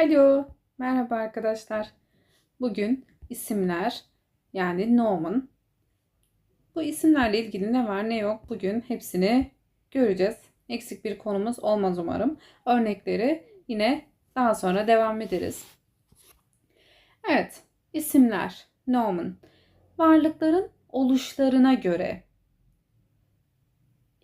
Alo, merhaba arkadaşlar. Bugün isimler yani nomen. Bu isimlerle ilgili ne var ne yok bugün hepsini göreceğiz. Eksik bir konumuz olmaz umarım. Örnekleri yine daha sonra devam ederiz. Evet, isimler nomen. Varlıkların oluşlarına göre.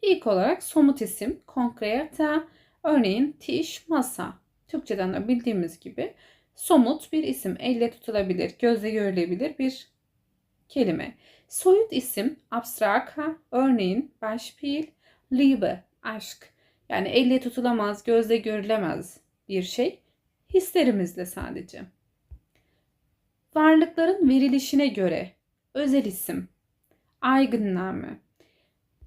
İlk olarak somut isim konkreta, örneğin tiş, masa. Türkçeden de bildiğimiz gibi somut bir isim, elle tutulabilir, gözle görülebilir bir kelime. Soyut isim abstraka, örneğin Beispiel, Liebe, aşk. Yani elle tutulamaz, gözle görülemez bir şey. Hislerimizle sadece. Varlıkların verilişine göre özel isim, Eigenname.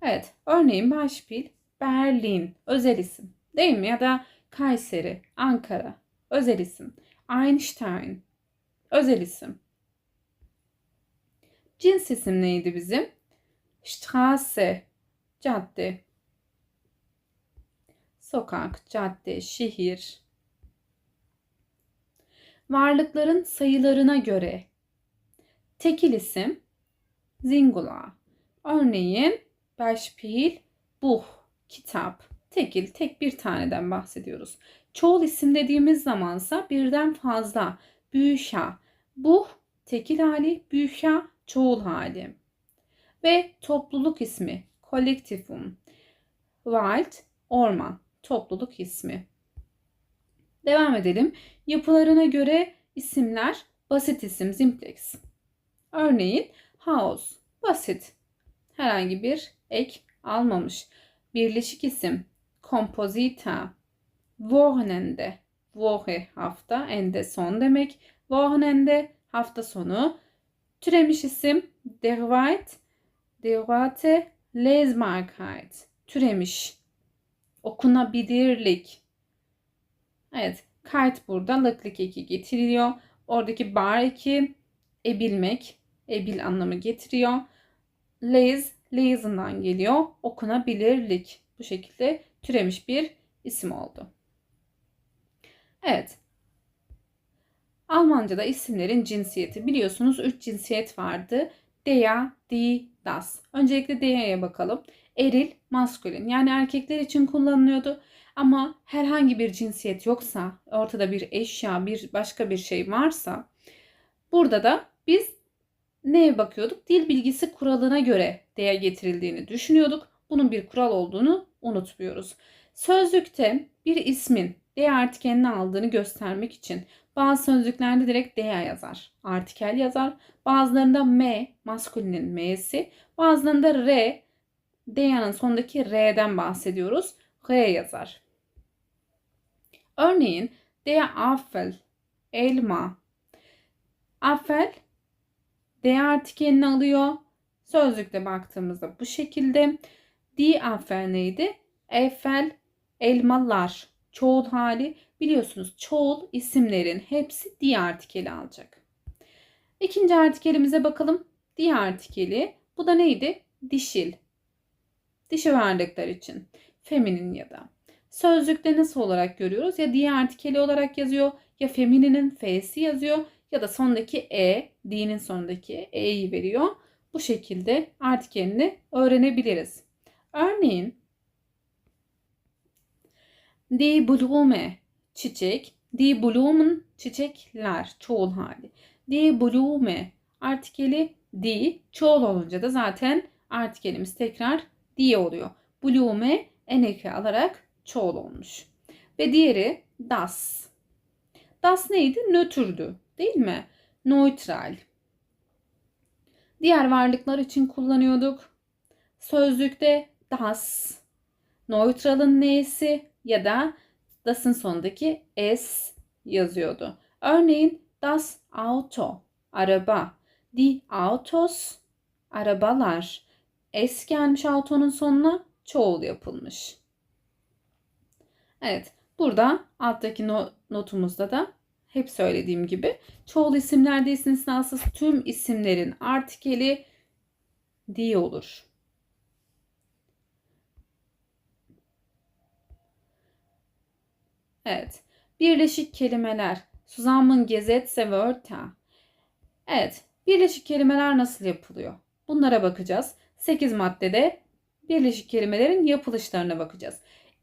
Evet, örneğin Beispiel, Berlin, özel isim. Değil mi? Ya da Kayseri, Ankara, özel isim. Einstein, özel isim. Cins isim neydi bizim? Straße, cadde. Sokak, cadde, şehir. Varlıkların sayılarına göre tekil isim singular. Örneğin Beispiel Buch, kitap. Tekil, tek bir taneden bahsediyoruz. Çoğul isim dediğimiz zamansa birden fazla. Büyüşa, buh tekil hali, büyüşa çoğul hali. Ve topluluk ismi, kolektifum. Wald, orman, topluluk ismi. Devam edelim. Yapılarına göre isimler basit isim, simplex. Örneğin house, basit. Herhangi bir ek almamış. Birleşik isim Komposita. Wochenende. Woche hafta, ende son demek. Wochenende hafta sonu. Türemiş isim derivate, derivate Lesbarkeit. Türemiş. Okunabilirlik. Evet. Kite burada lıklık eki getiriyor. Oradaki bar eki ebilmek, ebil anlamı getiriyor. Les, les'ından geliyor. Okunabilirlik. Bu şekilde türemiş bir isim oldu. Evet. Almanca'da isimlerin cinsiyeti biliyorsunuz 3 cinsiyet vardı. Der, die, das. Öncelikle der'e bakalım. Eril, maskülin yani erkekler için kullanılıyordu. Ama herhangi bir cinsiyet yoksa, ortada bir eşya, bir başka bir şey varsa burada da biz neye bakıyorduk? Dil bilgisi kuralına göre değer getirildiğini düşünüyorduk. Bunun bir kural olduğunu unutmuyoruz. Sözlükte bir ismin D artikelini aldığını göstermek için bazı sözlüklerde direkt D yazar. Artikel yazar. Bazılarında M, maskülinin M'si. Bazılarında R, D'nin sondaki R'den bahsediyoruz. R yazar. Örneğin der Apfel, elma. Apfel D artikelini alıyor. Sözlükte baktığımızda bu şekilde. Die Apfel neydi? Eiffel elmalar çoğul hali biliyorsunuz çoğul isimlerin hepsi di artikeli alacak. İkinci artikelimize bakalım. Di artikeli bu da neydi? Dişil. Dişi varlıklar için. Feminin ya da. Sözlükte nasıl olarak görüyoruz? Ya di artikeli olarak yazıyor ya femininin f'si yazıyor ya da sondaki e, di'nin sonundaki e'yi veriyor. Bu şekilde artikelini öğrenebiliriz. Örneğin Die Blume çiçek. Die Blumen çiçekler çoğul hali. Die Blume artikeli di çoğul olunca da zaten artikelimiz tekrar die oluyor. Blume eneke alarak çoğul olmuş. Ve diğeri das. Das neydi? Nötrdü. Değil mi? Neutral. Diğer varlıklar için kullanıyorduk. Sözlükte das. Neutral'ın neyse ya da das'ın sonundaki s yazıyordu. Örneğin das Auto, araba. Die Autos, arabalar. S gelmiş autonun sonuna çoğul yapılmış. Evet, burada alttaki notumuzda da hep söylediğim gibi çoğul isimlerde istisnasız tüm isimlerin artikeli di olur. Evet. Birleşik kelimeler. Zusammengesetzte Wörter. Evet, birleşik kelimeler nasıl yapılıyor? Bunlara bakacağız. 8 maddede birleşik kelimelerin yapılışlarına bakacağız.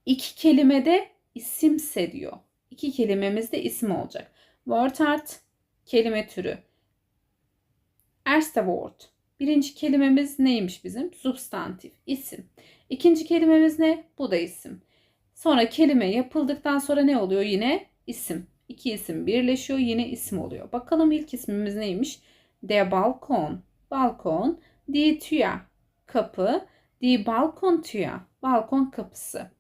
İki kelimede isimse diyor. İki kelimemizde isim olacak. Wortart kelime türü. Erste Wort. Birinci kelimemiz neymiş bizim? Substantif, isim. İkinci kelimemiz ne? Bu da isim. Sonra kelime yapıldıktan sonra ne oluyor? Yine isim. İki isim birleşiyor yine isim oluyor. Bakalım ilk ismimiz neymiş? Der Balkon. Balkon. Die Tür. Kapı. Die Balkontür. Balkon kapısı.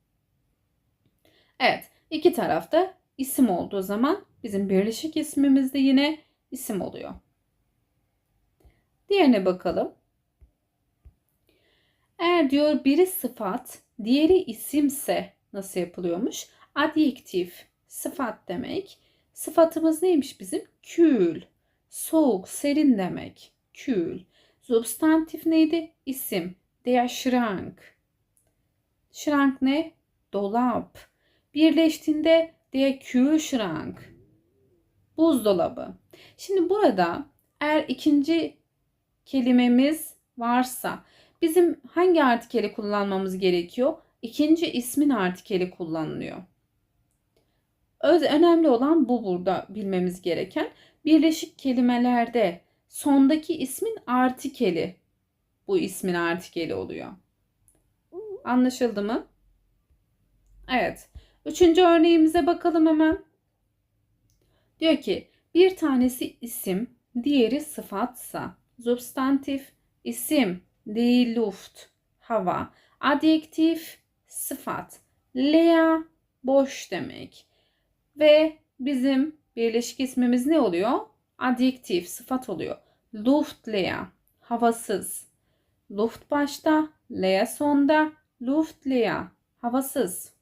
Evet. iki tarafta isim olduğu zaman bizim birleşik ismimiz de yine isim oluyor. Diğerine bakalım. Eğer diyor biri sıfat, diğeri isimse nasıl yapılıyormuş? Adjektif, sıfat demek. Sıfatımız neymiş bizim? Kül, soğuk, serin demek. Kül. Substantif neydi? İsim. Der Schrank. Schrank ne? Dolap. Birleştiğinde der Kühlschrank. Buzdolabı. Şimdi burada eğer ikinci kelimemiz varsa bizim hangi artikeli kullanmamız gerekiyor? İkinci ismin artikeli kullanılıyor. Öz önemli olan bu burada bilmemiz gereken. Birleşik kelimelerde sondaki ismin artikeli bu ismin artikeli oluyor. Anlaşıldı mı? Evet. Üçüncü örneğimize bakalım hemen. Diyor ki bir tanesi isim, diğeri sıfatsa substantif, isim, die Luft, hava, adjektif, sıfat, leer, boş demek. Ve bizim birleşik ismimiz ne oluyor? Adjektif, sıfat oluyor. Luftleer, havasız. Luft başta, leer sonda, luftleer, havasız.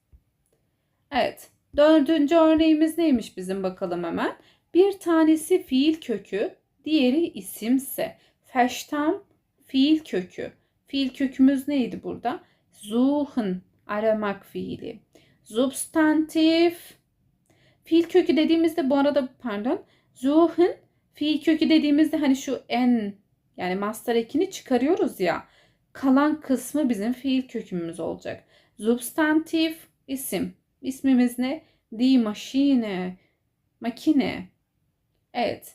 Evet, dördüncü örneğimiz neymiş bizim bakalım hemen. Bir tanesi fiil kökü, diğeri isimse. Feştam fiil kökü. Fiil kökümüz neydi burada? Suchen, aramak fiili. Substantif. Fiil kökü dediğimizde bu arada pardon. Suchen fiil kökü dediğimizde hani şu en yani master ekini çıkarıyoruz ya. Kalan kısmı bizim fiil kökümüz olacak. Substantif isim. İsmimiz ne? Die Maschine. Makine. Evet.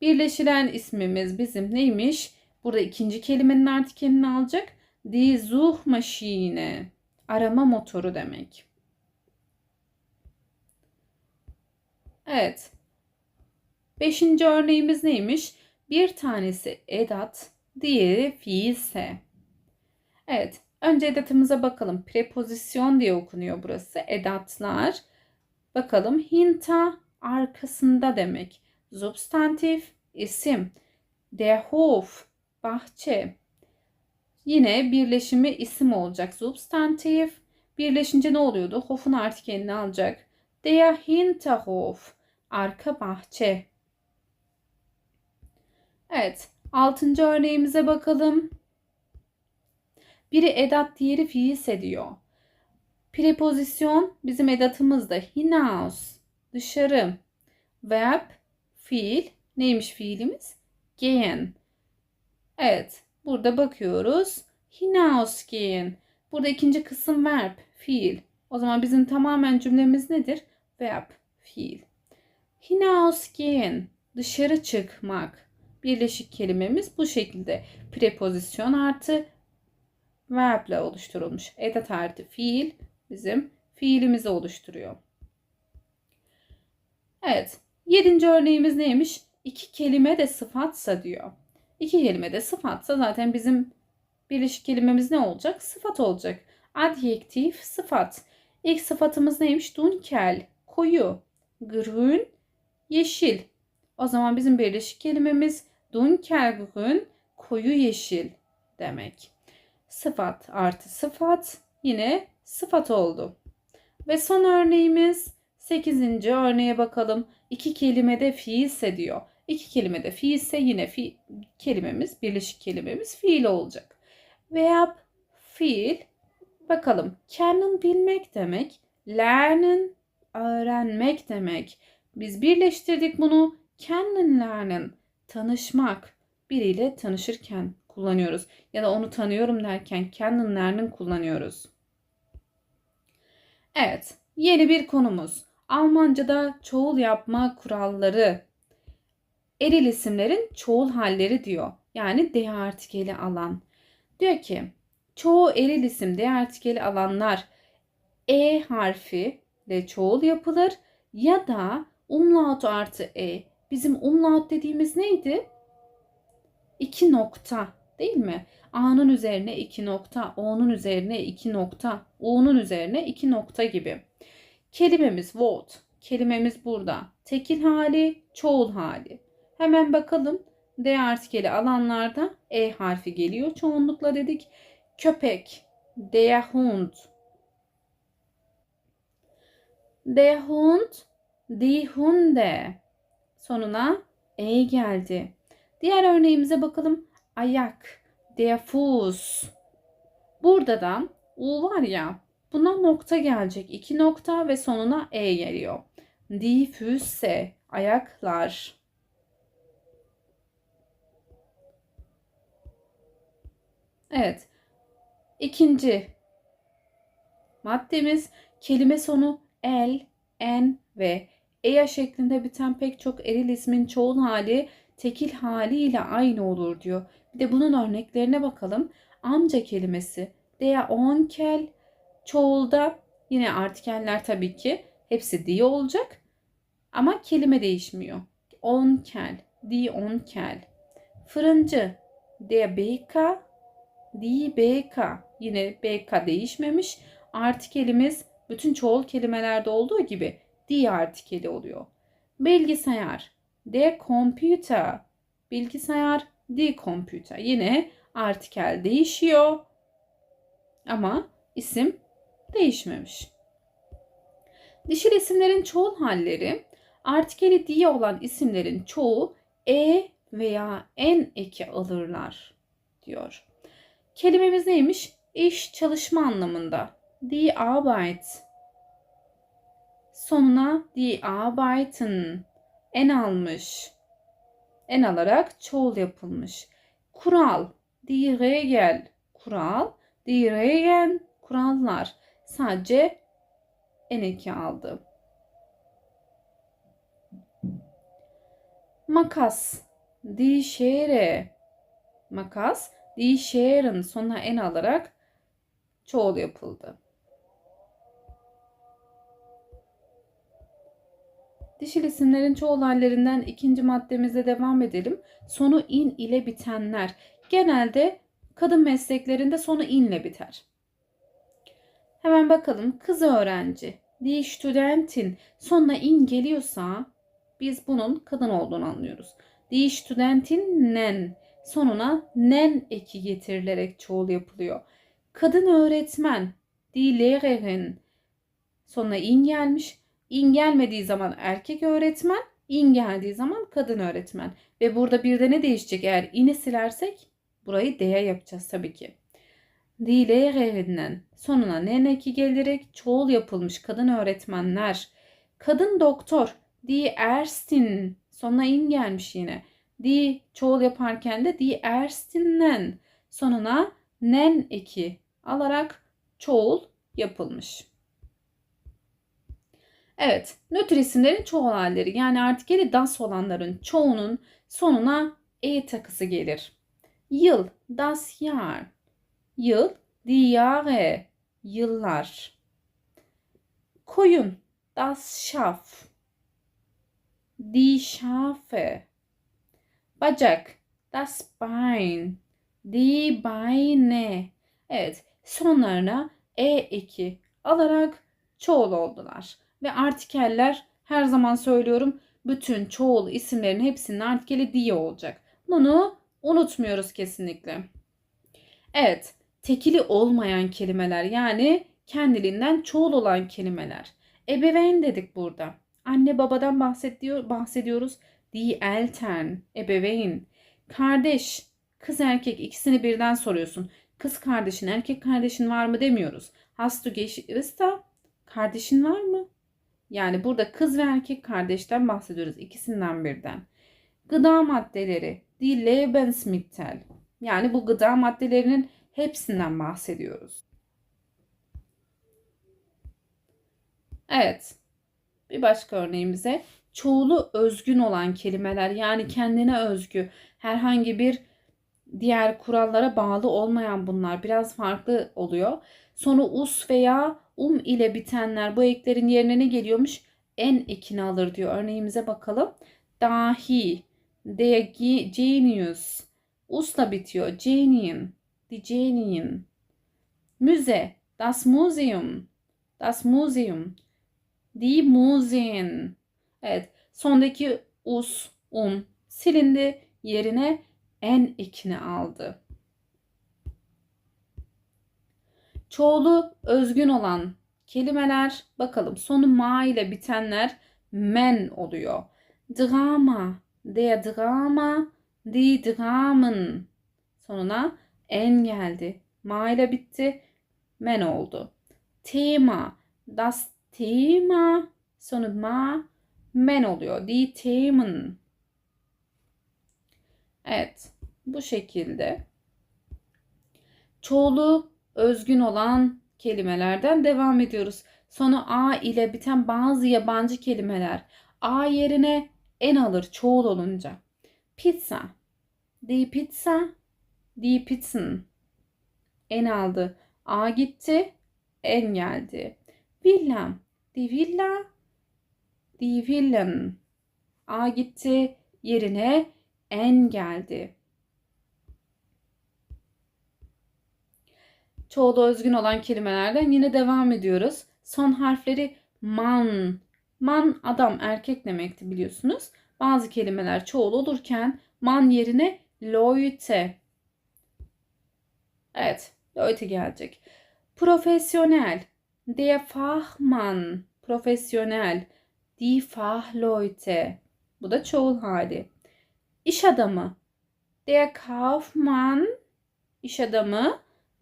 Birleşilen ismimiz bizim neymiş? Burada ikinci kelimenin artikelini alacak. Die Suchmaschine. Arama motoru demek. Evet. Beşinci örneğimiz neymiş? Bir tanesi edat, diğeri fiilse. Evet. Önce edatımıza bakalım. Prepozisyon diye okunuyor burası. Edatlar. Bakalım. Hinta arkasında demek. Substantif isim. Der Hof bahçe. Yine birleşimi isim olacak. Substantif. Birleşince ne oluyordu? Hof'un artikelini alacak. Der Hinterhof. Arka bahçe. Evet. Altıncı örneğimize bakalım. Biri edat, diğeri fiilse diyor. Prepozisyon bizim edatımızda hinaus, dışarı. Verb, fiil. Neymiş fiilimiz? Gehen. Evet. Burada bakıyoruz. Hinausgehen. Burada ikinci kısım verb, fiil. O zaman bizim tamamen cümlemiz nedir? Verb, fiil. Hinausgehen. Dışarı çıkmak. Birleşik kelimemiz bu şekilde. Prepozisyon artı verb ile oluşturulmuş. Edat artı fiil bizim fiilimizi oluşturuyor. Evet. Yedinci örneğimiz neymiş? İki kelime de sıfatsa diyor. İki kelime de sıfatsa zaten bizim birleşik kelimemiz ne olacak? Sıfat olacak. Adjektif sıfat. İlk sıfatımız neymiş? Dunkel, koyu, grün, yeşil. O zaman bizim birleşik kelimemiz dunkel grün, koyu yeşil demek. Sıfat artı sıfat yine sıfat oldu. Ve son örneğimiz 8. örneğe bakalım. İki kelimede fiilse diyor. İki kelimede fiilse yine fi kelimemiz, birleşik kelimemiz fiil olacak. Verb fiil. Bakalım. Kennen bilmek demek. Lernen öğrenmek demek. Biz birleştirdik bunu. Kennenlernen tanışmak. Biriyle tanışırken kullanıyoruz. Ya da onu tanıyorum derken kennenlernen kullanıyoruz. Evet, yeni bir konumuz. Almanca'da çoğul yapma kuralları. Eril isimlerin çoğul halleri diyor. Yani D artikeli alan. Diyor ki çoğu eril isim D artikeli alanlar E harfi ile çoğul yapılır ya da umlaut artı E. Bizim umlaut dediğimiz neydi? İki nokta değil mi? A'nın üzerine iki nokta, O'nun üzerine iki nokta, U'nun üzerine iki nokta gibi. Kelimemiz what. Kelimemiz burada. Tekil hali, çoğul hali. Hemen bakalım. D artikeli alanlarda E harfi geliyor. Çoğunlukla dedik. Köpek. Der Hund. Der Hund. Die Hunde. Sonuna E geldi. Diğer örneğimize bakalım. Ayak. Der Fuß. Burada da U var ya. Buna nokta gelecek. İki nokta ve sonuna E geliyor. Die Füße. Ayaklar. Evet. İkinci maddemiz kelime sonu el, en ve eya şeklinde biten pek çok eril ismin çoğul hali tekil haliyle aynı olur diyor. Bir de bunun örneklerine bakalım. Amca kelimesi der onkel çoğulda yine artikeller tabii ki hepsi die olacak ama kelime değişmiyor. Onkel, die onkel. Fırıncı der Bäcker di BK. Yine BK değişmemiş. Artikelimiz bütün çoğul kelimelerde olduğu gibi di artikeli oluyor. Bilgisayar. De computer. Bilgisayar. Di computer. Yine artikel değişiyor. Ama isim değişmemiş. Dişil isimlerin çoğul halleri artikeli diye olan isimlerin çoğu e veya en eki alırlar diyor. Kelimemiz neymiş? İş, çalışma anlamında. Die Arbeit. Sonuna die Arbeiten. En almış. En alarak çoğul yapılmış. Kural. Die Regel. Kural. Die Regeln. Kurallar. Sadece en eki aldı. Makas. Die Schere. Makas die Schere sonuna en alarak çoğul yapıldı. Dişil isimlerin çoğul hallerinden ikinci maddemize devam edelim. Sonu in ile bitenler. Genelde kadın mesleklerinde sonu inle biter. Hemen bakalım kız öğrenci. Die Studentin sonuna in geliyorsa biz bunun kadın olduğunu anlıyoruz. Die Studentinnen sonuna nen eki getirilerek çoğul yapılıyor. Kadın öğretmen, die Lehrerin sonuna in gelmiş. İn gelmediği zaman erkek öğretmen, in geldiği zaman kadın öğretmen. Ve burada bir de ne değişecek eğer ini silersek? Burayı D'ye yapacağız tabii ki. Die Lehrerinnen sonuna nen eki gelerek çoğul yapılmış kadın öğretmenler. Kadın doktor, die Ärztin sonuna in gelmiş yine di çoğul yaparken de di erstinnen sonuna nen eki alarak çoğul yapılmış. Evet, nötr isimlerin çoğul halleri yani artikeli das olanların çoğunun sonuna e takısı gelir. Yıl, das Jahr. Yıl, die Jahre, yıllar. Koyun, das Schaf. Die Schafe. Bacak. Das Bein. Die Beine. Evet. Sonlarına e eki alarak çoğul oldular. Ve artikeller her zaman söylüyorum bütün çoğul isimlerin hepsinin artikeli diye olacak. Bunu unutmuyoruz kesinlikle. Evet, tekili olmayan kelimeler yani kendiliğinden çoğul olan kelimeler. Ebeveyn dedik burada. Anne babadan bahsediyor, bahsediyoruz. Die Eltern, ebeveyn. Kardeş, kız erkek ikisini birden soruyorsun. Kız kardeşin, erkek kardeşin var mı demiyoruz. Hast du? Kardeşin var mı? Yani burada kız ve erkek kardeşten bahsediyoruz. ikisinden birden. Gıda maddeleri. Die Lebensmittel. Yani bu gıda maddelerinin hepsinden bahsediyoruz. Evet. Bir başka örneğimize çoğulu özgün olan kelimeler yani kendine özgü herhangi bir diğer kurallara bağlı olmayan bunlar biraz farklı oluyor. Sonu us veya um ile bitenler bu eklerin yerine ne geliyormuş? En ekini alır diyor. Örneğimize bakalım. Dahi, der genius, usla bitiyor. Genien, die Genien. Müze, das Museum, das Museum. Die Museen. Evet, sondaki us, um silindi. Yerine en ekini aldı. Çoğulu özgün olan kelimeler bakalım sonu ma ile bitenler men oluyor. Drama, der Drama, die Dramen. Sonuna en geldi. Ma ile bitti. Men oldu. Tema, das Thema. Sonu ma, men oluyor. Themen. Evet, bu şekilde. Çoğulu özgün olan kelimelerden devam ediyoruz. Sonu a ile biten bazı yabancı kelimeler a yerine en alır çoğul olunca. Pizza, die Pizza, die Pizzen. En aldı. A gitti, en geldi. Villa, die Villa, die Villen. A gitti, yerine en geldi. Çoğulu özgün olan kelimelerden yine devam ediyoruz. Son harfleri man. Man adam erkek demekti biliyorsunuz. Bazı kelimeler çoğul olurken man yerine Leute. Evet, Leute gelecek. Profesyonel. Der Fachmann. Profesyonel. Die Fachleute. Bu da çoğul hali. İş adamı. Der Kaufmann. İş adamı.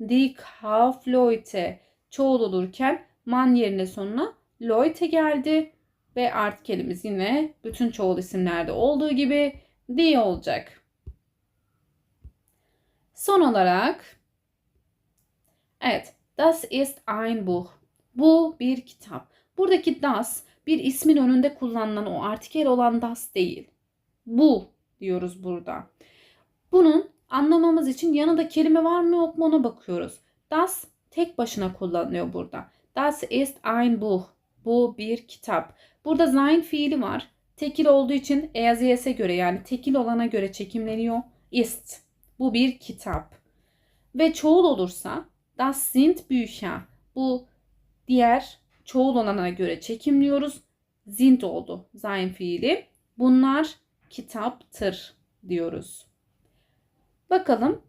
Die Kaufleute. Çoğul olurken man yerine sonuna Leute geldi. Ve artikelimiz yine bütün çoğul isimlerde olduğu gibi die olacak. Son olarak evet das ist ein Buch. Bu bir kitap. Buradaki das bir ismin önünde kullanılan o artikel olan das değil. Bu diyoruz burada. Bunun anlamamız için yanında kelime var mı yok mu ona bakıyoruz. Das tek başına kullanılıyor burada. Das ist ein Buch. Bu bir kitap. Burada sein fiili var. Tekil olduğu için EAZS'e göre yani tekil olana göre çekimleniyor. Ist. Bu bir kitap. Ve çoğul olursa das sind Bücher. Bu diğer çoğul olana göre çekimliyoruz. Sind oldu sein fiili. Bunlar kitaptır diyoruz. Bakalım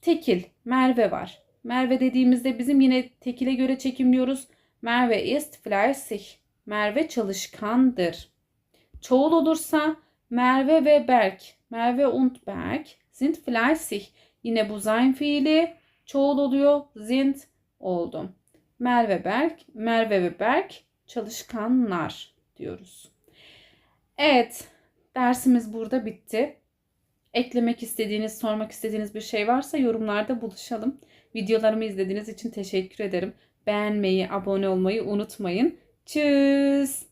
tekil Merve var. Merve dediğimizde bizim yine tekile göre çekimliyoruz. Merve ist fleißig. Merve çalışkandır. Çoğul olursa Merve ve Berk. Merve und Berk sind fleißig. Yine bu sein fiili çoğul oluyor. Sind oldu. Merve Berk, Merve ve Berk çalışkanlar diyoruz. Evet, dersimiz burada bitti. Eklemek istediğiniz, sormak istediğiniz bir şey varsa yorumlarda buluşalım. Videolarımı izlediğiniz için teşekkür ederim. Beğenmeyi, abone olmayı unutmayın. Tschüss.